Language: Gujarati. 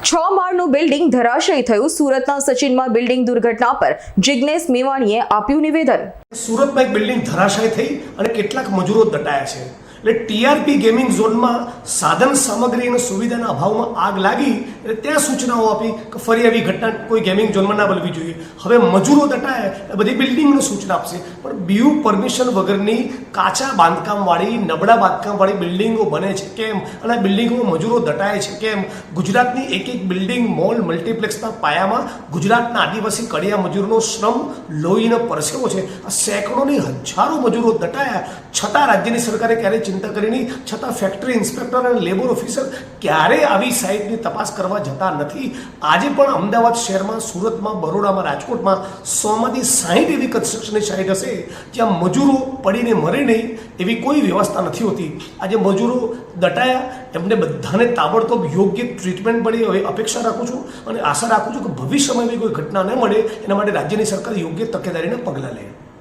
છ માળનું બિલ્ડિંગ ધરાશયી થયું. સુરતના સચિનમાં બિલ્ડિંગ દુર્ઘટના પર જિજ્ઞેશ મેવાણીએ આપ્યું નિવેદન. સુરતમાં એક બિલ્ડિંગ ધરાશાય થઈ અને કેટલાક મજૂરો દટાયા છે. એટલે ટીઆરપી ગેમિંગ ઝોનમાં સાધન સામગ્રી અને સુવિધાના અભાવમાં આગ લાગી એટલે ત્યાં સૂચનાઓ આપી કે ફરી આવી ઘટના કોઈ ગેમિંગ ઝોનમાં ના બનવી જોઈએ. હવે મજૂરો દટાયા એટલે બધી બિલ્ડિંગનું સૂચના આપશે. પણ બીયુ પરમિશન વગરની કાચા બાંધકામવાળી, નબળા બાંધકામવાળી બિલ્ડિંગો બને છે કેમ? અને આ બિલ્ડિંગોમાં મજૂરો દટાય છે કેમ? ગુજરાતની એક એક બિલ્ડિંગ મોલ મલ્ટીપ્લેક્સના પાયામાં ગુજરાતના આદિવાસી કડિયા મજૂરનો શ્રમ લોહીનો પરસેવો છે. આ સેંકડોની હજારો મજૂરો દટાયા. છતાં રાજ્યની સરકારે ક્યારેય ચિંતા કરી નહીં. છતાં ફેક્ટરી ઇન્સ્પેક્ટર અને લેબર ઓફિસર ક્યારેય આવી સાઇટની તપાસ કરવા જતા નથી. આજે પણ અમદાવાદ શહેરમાં સુરતમાં, બરોડામાં, રાજકોટમાં સોમાંથી સાહીઠ એવી કન્સ્ટ્રક્શનની સાઇટ હશે જ્યાં મજૂરો પડીને મરે નહીં એવી કોઈ વ્યવસ્થા નથી હોતી. આજે મજૂરો દટાયા. એમને બધાને તાબડતોબ યોગ્ય ટ્રીટમેન્ટ મળી. હવે અપેક્ષા રાખું છું અને આશા રાખું છું કે ભવિષ્યમાં એવી કોઈ ઘટના ન મળે. એના માટે રાજ્યની સરકાર યોગ્ય તકેદારીને પગલાં લે.